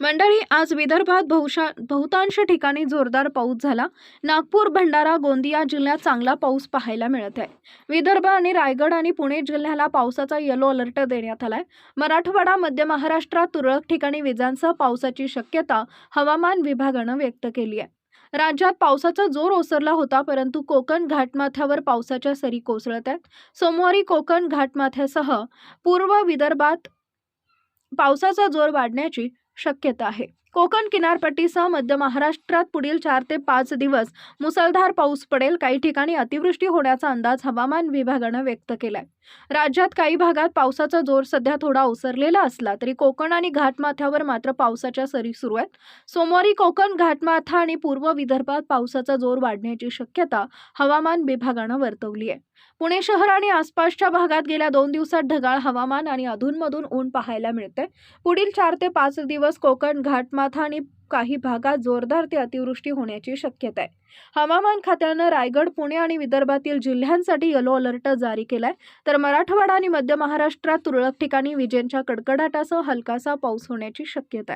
मंडळी आज विदर्भात बहुशा बहुतांश ठिकाणी जोरदार पाऊस झाला. नागपूर भंडारा गोंदिया जिल्ह्यात चांगला पाऊस पाहायला मिळत आहे. विदर्भ आणि रायगड आणि पुणे जिल्ह्याला पावसाचा येलो अलर्ट देण्यात आलाय. मराठवाडा मध्य महाराष्ट्रात तुरळक ठिकाणी विजांसह पावसाची शक्यता हवामान विभागानं व्यक्त केली आहे. राज्यात पावसाचा जोर ओसरला होता परंतु कोकण घाटमाथ्यावर पावसाच्या सरी कोसळत आहेत. सोमवारी कोकण घाटमाथ्यासह पूर्व विदर्भात पावसाचा जोर वाढण्याची शक्यता आहे. कोकण किनारपट्टीसह मध्य महाराष्ट्रात पुढील चार ते पाच दिवस मुसळधार पाऊस पडेल. काही ठिकाणी अतिवृष्टी होण्याचा अंदाज हवामान विभागानं व्यक्त केलाय. राज्यात काही भागात पावसाचा जोर सध्या थोडा ओसरलेला असला तरी कोकण आणि घाटमाथ्यावर मात्र पावसाच्या सरी सुरू आहेत. सोमवारी कोकण घाटमाथा आणि पूर्व विदर्भात पावसाचा जोर वाढण्याची शक्यता हवामान विभागानं वर्तवली आहे. पुणे शहर आणि आसपासच्या भागात गेल्या दोन दिवसात ढगाळ हवामान आणि अधूनमधून ऊन पाहायला मिळते पुढील चार ते पाच दिवस कोकण घाटमा कोकणात आणि काही भागात जोरदार ते अतिवृष्टी होण्याची शक्यता आहे. हवामान खात्यानं रायगड पुणे आणि विदर्भातील जिल्ह्यांसाठी येलो अलर्ट जारी केलाय. तर मराठवाडा आणि मध्य महाराष्ट्रात तुरळक ठिकाणी विजेंच्या कडकडाटासह हलकासा पाऊस होण्याची शक्यता आहे.